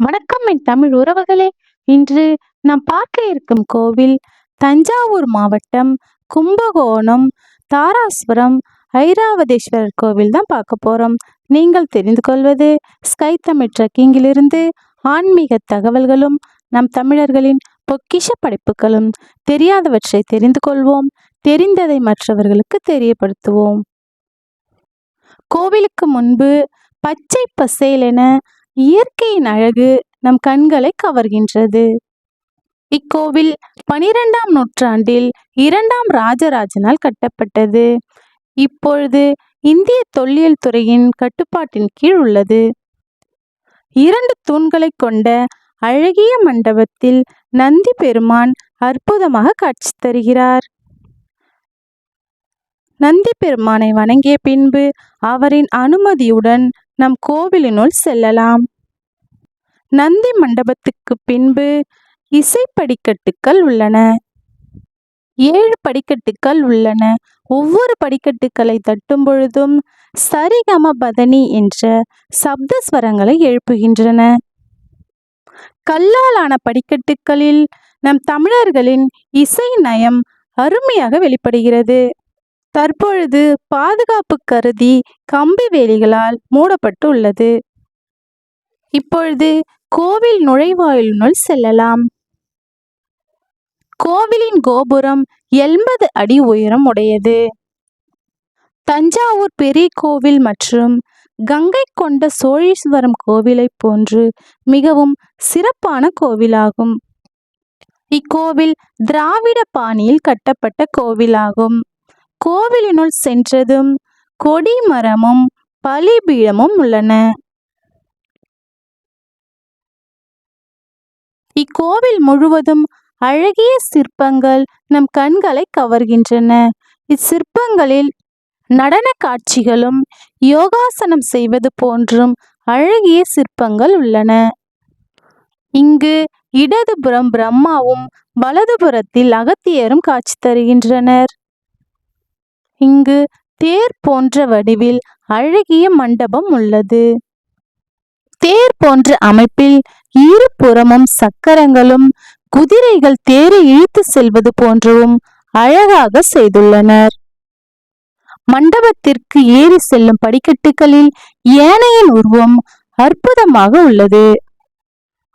வணக்கம் என் தமிழ் உறவுகளே. இன்று நாம் பார்க்க இருக்கும் கோவில் தஞ்சாவூர் மாவட்டம் கும்பகோணம் தாராசுரம் ஐராவதேஸ்வரர் கோவில் தான் பார்க்க போகிறோம் நீங்கள் தெரிந்து கொள்வது ஸ்கை தமிழ் ட்ரக்கிங்கிலிருந்து ஆன்மீக தகவல்களும் நம் தமிழர்களின் பொக்கிஷ படைப்புகளும் தெரியாதவற்றை தெரிந்து கொள்வோம் தெரிந்ததை மற்றவர்களுக்கு தெரியப்படுத்துவோம். கோவிலுக்கு முன்பு பச்சை என இயற்கையின் அழகு நம் கண்களை கவர்கின்றது. இக்கோவில் பனிரெண்டாம் நூற்றாண்டில் இரண்டாம் ராஜராஜனால் கட்டப்பட்டது. இப்பொழுது இந்திய தொல்லியல் துறையின் கட்டுப்பாட்டின் கீழ் உள்ளது. இரண்டு தூண்களை கொண்ட அழகிய மண்டபத்தில் நந்தி பெருமான் அற்புதமாக காட்சி தருகிறார். நந்தி பெருமானை வணங்கிய பின்பு அவரின் அனுமதியுடன் நம் கோவிலினுள் செல்லலாம். நந்தி மண்டபத்துக்கு பின்பு இசை படிக்கட்டுக்கள் உள்ளன. ஏழு படிக்கட்டுக்கள் உள்ளன. ஒவ்வொரு படிக்கட்டுக்களை தட்டும் பொழுதும் சரிகம பதனி என்ற சப்தஸ்வரங்களை எழுப்புகின்றன. கல்லாலான படிக்கட்டுகளில் நம் தமிழர்களின் இசை நயம் அருமையாக வெளிப்படுகிறது. தற்பொழுது பாதுகாப்பு கருதி கம்பி வேலிகளால் மூடப்பட்டு உள்ளது இப்பொழுது கோவில் நுழைவாயிலுனுள் செல்லலாம். கோவிலின் கோபுரம் எண்பது அடி உயரம் உடையது. தஞ்சாவூர் பெரிய கோவில் மற்றும் கங்கை கொண்ட சோழீஸ்வரம் கோவிலைப் போன்று மிகவும் சிறப்பான கோவிலாகும். இக்கோவில் திராவிட பாணியில் கட்டப்பட்ட கோவிலாகும். கோவிலினுள் சென்றதும் கொடி மரமும் பலிபீடமும் உள்ளன. இக்கோவில் முழுவதும் அழகிய சிற்பங்கள் நம் கண்களை கவர்கின்றன. இச்சிற்பங்களில் நடன காட்சிகளும் யோகாசனம் செய்வது போன்றும் அழகிய சிற்பங்கள் உள்ளன. இங்கு இடதுபுறம் பிரம்மாவும் வலதுபுறத்தில் அகத்தியரும் காட்சி தருகின்றனர். இங்கு தேர் போன்ற வடிவில் அழகிய மண்டபம் உள்ளது. தேர் போன்ற அமைப்பில் இருபுறமும் சக்கரங்களும் குதிரைகள் தேரை இழுத்து செல்வது போன்றவும் அழகாக செய்துள்ளனர். மண்டபத்திற்கு ஏறி செல்லும் படிக்கட்டுகளில் ஏனையின் உருவம் அற்புதமாக உள்ளது.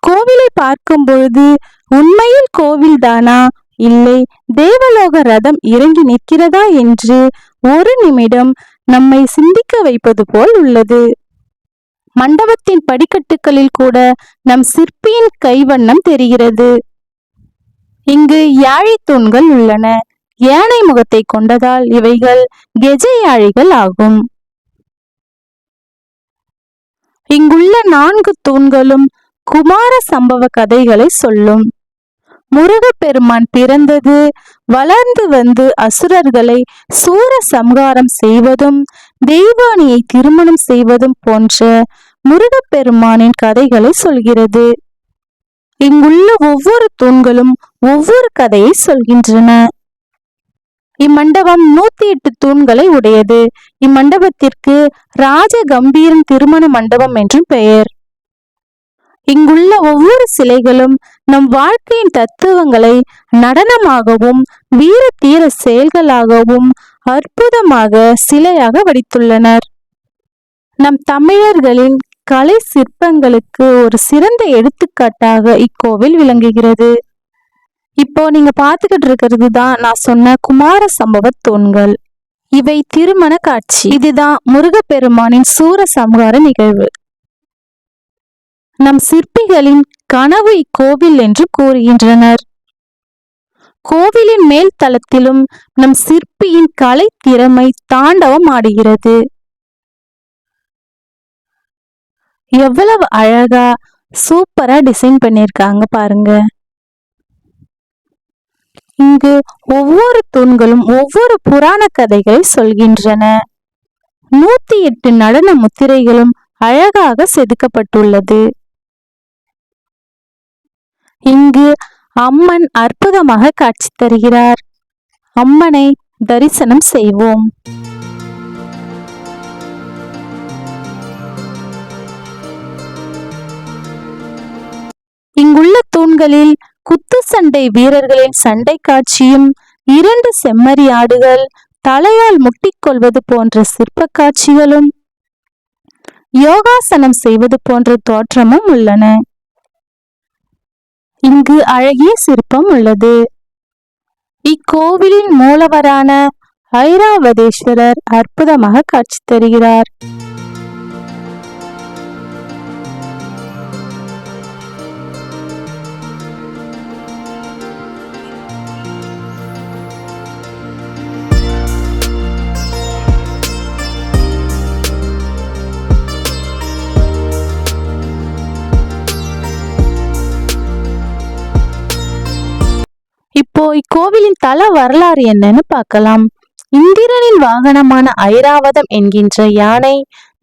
கோவிலை பார்க்கும் பொழுது உண்மையில் கோவில்தானா? இல்லை தேவலோக ரதம் இறங்கி நிற்கிறதா என்று ஒரு நிமிடம் நம்மை சிந்திக்க வைப்பது போல் உள்ளது. மண்டபத்தின் படிக்கட்டுகளில் கூட நம் சிற்பியின் கைவண்ணம் தெரிகிறது. இங்கு யாழை தூண்கள் உள்ளன. யானை முகத்தை கொண்டதால் இவைகள் கெஜ யாழிகள் ஆகும். இங்குள்ள நான்கு தூண்களும் குமார சம்பவ கதைகளை சொல்லும். முருகப்பெருமான் பிறந்தது. வளர்ந்து வந்து அசுரர்களை சூர சம்ஹாரம் செய்வதும் தெய்வானியை திருமணம் செய்வதும் போன்ற முருகப்பெருமானின் கதைகளை சொல்கிறது. இங்குள்ள ஒவ்வொரு தூண்களும் ஒவ்வொரு கதையை சொல்கின்றன. இம்மண்டபம் நூத்தி எட்டு தூண்களை உடையது. இம்மண்டபத்திற்கு ராஜ கம்பீரன் திருமண மண்டபம் என்றும் பெயர். இங்குள்ள ஒவ்வொரு சிலைகளும் நம் வாழ்க்கையின் தத்துவங்களை நடனமாகவும் வீர தீர செயல்களாகவும் அற்புதமாக சிலையாக வடித்துள்ளனர். நம் தமிழர்களின் கலை சிற்பங்களுக்கு ஒரு சிறந்த எடுத்துக்காட்டாக இக்கோவில் விளங்குகிறது. இப்போ நீங்க பாத்துக்கிட்டு இருக்கிறது தான் நான் சொன்ன குமார சம்பவ தூண்கள். இவை திருமண காட்சி. இதுதான் முருகப்பெருமானின் சூர சம்ஹார நிகழ்வு. நம் சிற்பிகளின் கனவு இக்கோவில் என்று கூறுகின்றனர். கோவிலின் மேல் தளத்திலும் நம் சிற்பியின் கலை திறமை தாண்டவம் ஆடுகிறது. எவ்வளவு அழகா சூப்பரா டிசைன் பண்ணிருக்காங்க பாருங்க. இங்கு ஒவ்வொரு தூண்களும் ஒவ்வொரு புராண கதைகளை சொல்கின்றன. நூத்தி எட்டு நடன முத்திரைகளும் அழகாக செதுக்கப்பட்டுள்ளது. இங்கு அம்மன் அற்புதமாக காட்சி தருகிறார். அம்மனை தரிசனம் செய்வோம். இங்குள்ள தூண்களில் குத்து சண்டை வீரர்களின் சண்டை காட்சியும் இரண்டு செம்மறி ஆடுகள் தலையால் முட்டிக்கொள்வது போன்ற சிற்ப காட்சிகளும் யோகாசனம் செய்வது போன்ற தோற்றமும் உள்ளன. இங்கு அழகிய சிற்பம் உள்ளது. இக்கோவிலின் மூலவரான ஐராவதேஸ்வரர் அற்புதமாக காட்சி தருகிறார். இப்போ இக்கோவிலின் தல வரலாறு என்னன்னு பார்க்கலாம். இந்திரனின் வாகனமான ஐராவதம் என்கின்ற யானை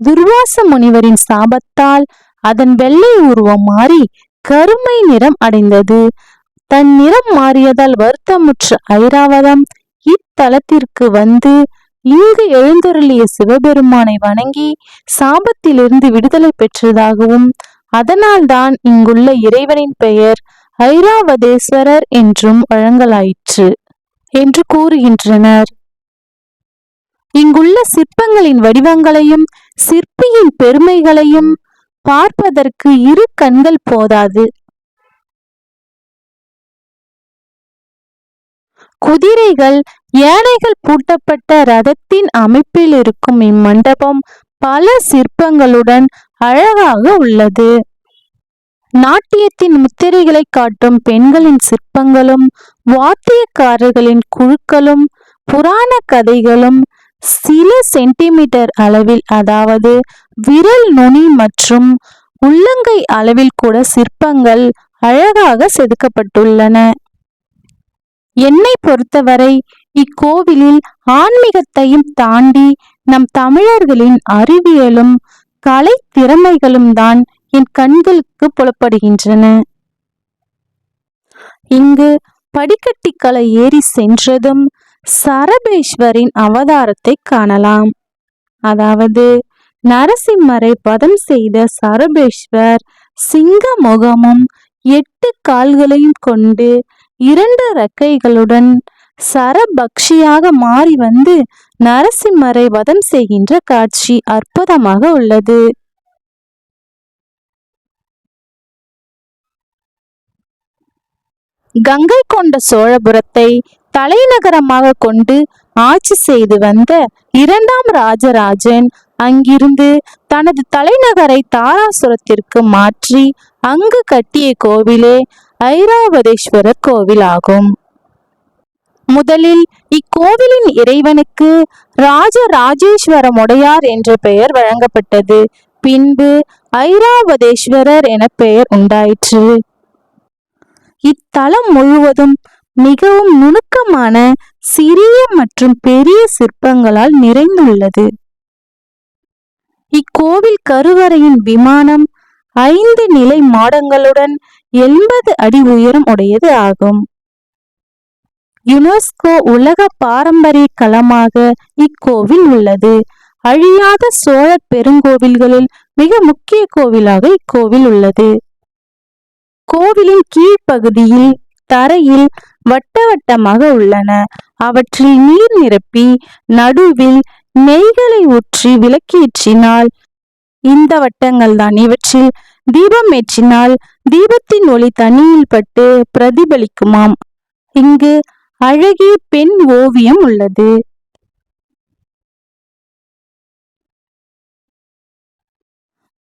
துர்வாச முனிவரின் சாபத்தால் அதன் வெள்ளை உருவம் மாறி கருமை நிறம் அடைந்தது. தன் நிறம் மாறியதால் வருத்தமுற்ற ஐராவதம் இத்தலத்திற்கு வந்து இங்கு எழுந்தருளிய சிவபெருமானை வணங்கி சாபத்திலிருந்து விடுதலை பெற்றதாகவும் அதனால்தான் இங்குள்ள இறைவனின் பெயர் ஐராவதேஸ்வரர் என்றும் வழங்கலாயிற்று என்று கூறுகின்றனர். இங்குள்ள சிற்பங்களின் வடிவங்களையும் சிற்பியின் பெருமைகளையும் பார்ப்பதற்கு இரு கண்கள் போதாது. குதிரைகள் யானைகள் பூட்டப்பட்ட ரதத்தின் அமைப்பில் இருக்கும் இம்மண்டபம் பல சிற்பங்களுடன் அழகாக உள்ளது. நாட்டியத்தின் முத்திரைகளை காட்டும் பெண்களின் சிற்பங்களும் வாத்தியக்காரர்களின் குழுக்களும் புராண கதைகளும் சில சென்டிமீட்டர் அளவில் அதாவது விரல் நுனி மற்றும் உள்ளங்கை அளவில் கூட சிற்பங்கள் அழகாக செதுக்கப்பட்டுள்ளன. என்னை பொறுத்தவரை இக்கோவிலில் ஆன்மீகத்தையும் தாண்டி நம் தமிழர்களின் அறிவியலும் கலை திறமைகளும் தான் என் கண்களுக்கு புலப்படுகின்றன. இங்கு படிக்கட்டிக்களை ஏறி சென்றதும் சரபேஸ்வரின் அவதாரத்தை காணலாம். அதாவது நரசிம்மரை பதம் செய்த சரபேஸ்வர் சிங்க முகமும் எட்டு கால்களையும் கொண்டு இரண்டு ரக்கைகளுடன் சரபக்ஷியாக மாறி வந்து நரசிம்மரை வதம் செய்கின்ற காட்சி அற்புதமாக உள்ளது. கங்கை கொண்ட சோழபுரத்தை தலைநகரமாக கொண்டு ஆட்சி செய்து வந்த இரண்டாம் ராஜராஜன் அங்கிருந்து தனது தலைநகரை தாராசுரத்திற்கு மாற்றி அங்கு கட்டிய கோவிலே ஐராவதேஸ்வரர் கோவிலாகும். முதலில் இக்கோவிலின் இறைவனுக்கு ராஜராஜேஸ்வரமுடையார் என்ற பெயர் வழங்கப்பட்டது. பின்பு ஐராவதேஸ்வரர் என பெயர் உண்டாயிற்று. இத்தலம் முழுவதும் மிகவும் நுணுக்கமான சிறிய மற்றும் பெரிய சிற்பங்களால் நிறைந்துள்ளது. இக்கோவில் கருவறையின் விமானம் ஐந்து நிலை மாடங்களுடன் எண்பது அடி உயரம் உடையது ஆகும். யுனெஸ்கோ உலக பாரம்பரிய களமாக இக்கோவில் உள்ளது. அழியாத சோழ பெருங்கோவில்களில் மிக முக்கிய கோவிலாக இக்கோவில் உள்ளது. கோவிலின் கீழ்ப்பகுதியில் தரையில் வட்ட வட்டமாக உள்ளன. அவற்றில் நீர் நிரப்பி நடுவில் நெய்களை ஊற்றி விளக்கேற்றினால் இந்த வட்டங்கள் தான். இவற்றில் தீபம் ஏற்றினால் தீபத்தின் ஒளி தண்ணியில் பட்டு பிரதிபலிக்குமாம். இங்கு அழகிய பெண் ஓவியம் உள்ளது.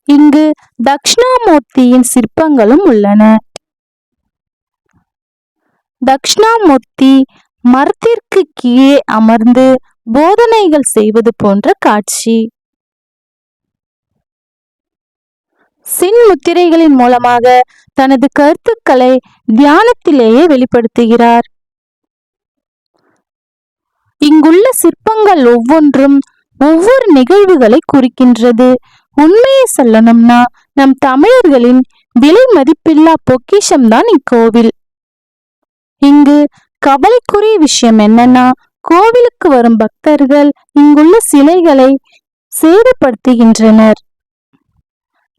இங்கு தக்ஷணாமூர்த்தியின் சிற்பங்களும் உள்ளன. தக்ஷணாமூர்த்தி மரத்திற்கு கீழே அமர்ந்து போதனைகள் செய்வது போன்ற காட்சி. சின் முத்திரைகளின் மூலமாக தனது கருத்துக்களை தியானத்திலேயே வெளிப்படுத்துகிறார். இங்குள்ள சிற்பங்கள் ஒவ்வொன்றும் ஒவ்வொரு நிகழ்வுகளை குறிக்கின்றது. உண்மையை சொல்லணும்னா நம் தமிழர்களின் விலை மதிப்பில்லா பொக்கிஷம்தான் இக்கோவில். இங்கு கவலைக்குரிய விஷயம் என்னன்னா கோவிலுக்கு வரும் பக்தர்கள் இங்குள்ள சிலைகளை சேதப்படுத்துகின்றனர்.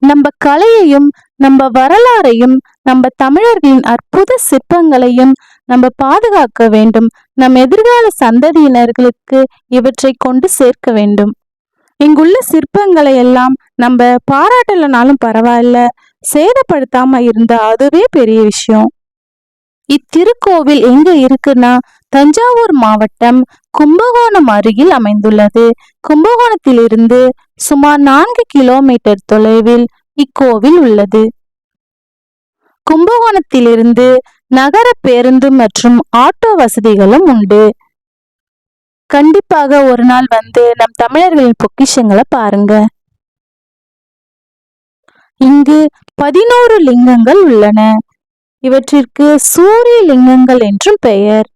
நம்ம கலையையும் நம்ம வரலாறையும் நம்ம தமிழர்களின் அற்புத சிற்பங்களையும் நம்ம பாதுகாக்க வேண்டும். நம் எதிர்கால சந்ததியினர்களுக்கு இவற்றை கொண்டு சேர்க்க வேண்டும். இங்குள்ள சிற்பங்களை எல்லாம் நம்ம பாராட்டலனாலும் பரவாயில்ல. சேதப்படுத்தாம இருந்தா அதுவே பெரிய விஷயம். இத்திருக்கோவில் எங்க இருக்குன்னா தஞ்சாவூர் மாவட்டம் கும்பகோணம் அருகில் அமைந்துள்ளது. கும்பகோணத்திலிருந்து சுமார் நான்கு கிலோமீட்டர் தொலைவில் இக்கோவில் உள்ளது. கும்பகோணத்திலிருந்து நகர பேருந்து மற்றும் ஆட்டோ வசதிகளும் உண்டு. கண்டிப்பாக ஒரு நாள் வந்து நம் தமிழர்களின் பொக்கிஷங்களை பாருங்க. இங்கு பதினோரு லிங்கங்கள் உள்ளன. இவற்றிற்கு சூரிய லிங்கங்கள் என்றும் பெயர்.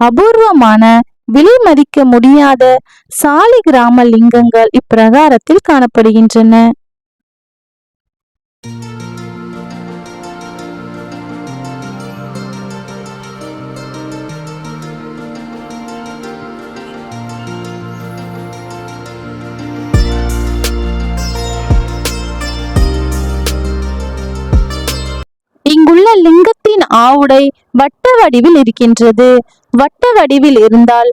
அபூர்வமான விலை மதிக்க முடியாத சாலிகிராம லிங்கங்கள் இப்பிரகாரத்தில் காணப்படுகின்றன. லிங்கத்தின் ஆவுடை வட்ட வடிவில் இருக்கின்றது. வட்ட வடிவில் இருந்தால்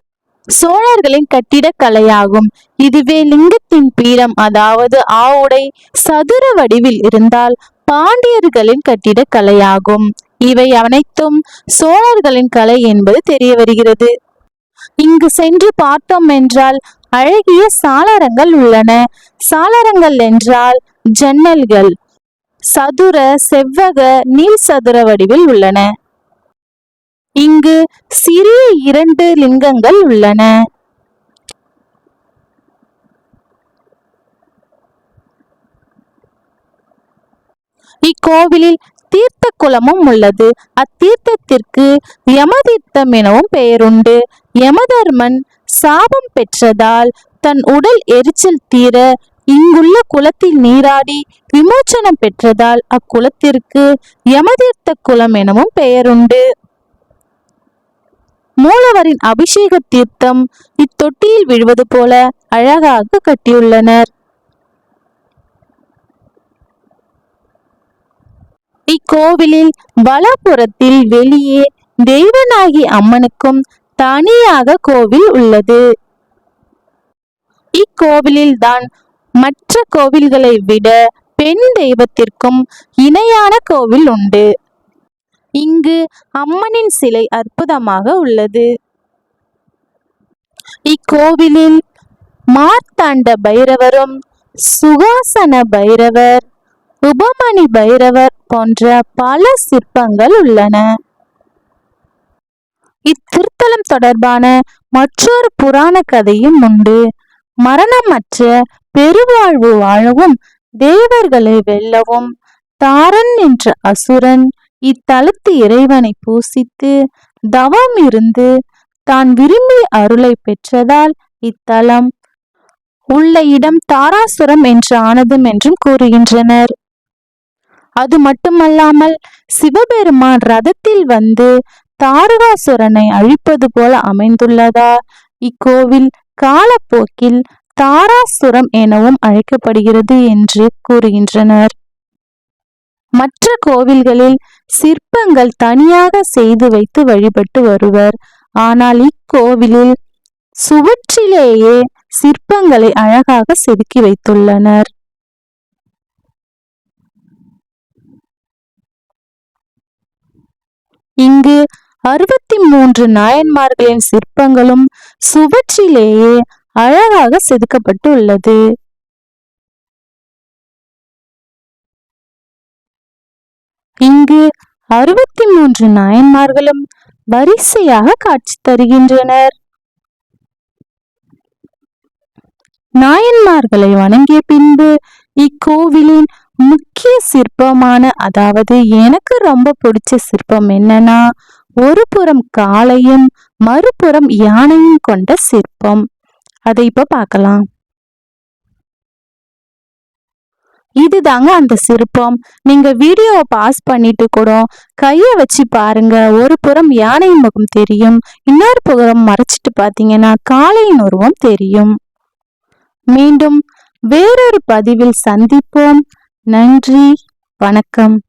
சோழர்களின் கட்டிடக்கலையாகும் இதுவே லிங்கத்தின் பீடம் அதாவது ஆவுடை சதுர வடிவில் இருந்தால் பாண்டியர்களின் கட்டிடக்கலையாகும் இவை அனைத்தும் சோழர்களின் கலை என்பது தெரிய வருகிறது. இங்கு சென்று பார்த்தோம் என்றால் அழகிய சாளரங்கள் உள்ளன. சாளரங்கள் என்றால் ஜன்னல்கள். சதுர செவ்வக நீள் சதுர வடிவில் உள்ளன. இங்கு சிறிய இரண்டு லிங்கங்கள் உள்ளன. இக்கோவிலில் தீர்த்த குளமும் உள்ளது. அத்தீர்த்தத்திற்கு யமதீர்த்தம் எனவும் பெயருண்டு. யமதர்மன் சாபம் பெற்றதால் தன் உடல் எரிச்சல் தீர இங்குள்ள குளத்தில் நீராடி விமோச்சனம் பெற்றதால் அக்குளத்திற்கு யமதீர்த்த குளம் எனவும் பெயருண்டு. மூலவரின் அபிஷேக தீர்த்தம் இத்தொட்டியில் விழுவது போல அழகாக கட்டியுள்ளனர். இக்கோவிலில் வலப்புறத்தில் வெளியே தெய்வனாகி அம்மனுக்கும் தனியாக கோவில் உள்ளது. இக்கோவிலில் தான் மற்ற கோவில்களை விட பெண் தெய்வத்திற்கும் இணையான கோவில் உண்டு. இங்கு அம்மனின் சிலை அற்புதமாக உள்ளது. இக்கோவிலில் மார்த்தாண்ட பைரவரும் சுகாசன பைரவர் உபமணி பைரவர் போன்ற பல சிற்பங்கள் உள்ளன. இத்திருத்தலம் தொடர்பான மற்றொரு புராண கதையும் உண்டு. மரணமற்ற பெருவாழ்வு வாழவும் தேவர்களை வெல்லவும். தாரன் என்ற அசுரன் இத்தலத்து இறைவனை பூசித்து தவம் இருந்து தான் விரும்பி அருளை பெற்றதால் இத்தலம். உள்ள இடம் தாராசுரம் என்று ஆனதும் என்றும் கூறுகின்றனர். அது மட்டுமல்லாமல் சிவபெருமான் ரதத்தில் வந்து தாரகாசுரனை அழிப்பது போல அமைந்துள்ளதா? இக்கோவில் காலப்போக்கில் தாராசுரம் எனவும் அழைக்கப்படுகிறது என்று கூறுகின்றனர். மற்ற கோவில்களில் சிற்பங்கள் தனியாக செய்து வைத்து வழிபட்டு வருவர். ஆனால் இக்கோவிலில் சுவற்றிலேயே சிற்பங்களை அழகாக செதுக்கி வைத்துள்ளனர். இங்கு அறுபத்தி மூன்று நாயன்மார்களின் சிற்பங்களும் சுவற்றிலேயே அழகாக செதுக்கப்பட்டு உள்ளது இங்கு அறுபத்தி மூன்று நாயன்மார்களும் வரிசையாக காட்சி தருகின்றனர். நாயன்மார்களை வணங்கிய பின்பு இக்கோவிலின் முக்கிய சிற்பமான அதாவது எனக்கு ரொம்ப பிடிச்ச சிற்பம் என்னன்னா ஒரு புறம் காளையும் மறுபுறம் யானையும் கொண்ட சிற்பம். அதை இப்ப பார்க்கலாம். இதுதாங்க அந்த சிற்பம். நீங்க வீடியோவை பாஸ் பண்ணிட்டு கூட கைய வச்சு பாருங்க. ஒரு புறம் யானை முகம் தெரியும். இன்னொரு புறம் மறைச்சிட்டு பாத்தீங்கன்னா காளையின் உருவம் தெரியும். மீண்டும் வேறொரு பதிவில் சந்திப்போம். நன்றி. வணக்கம்.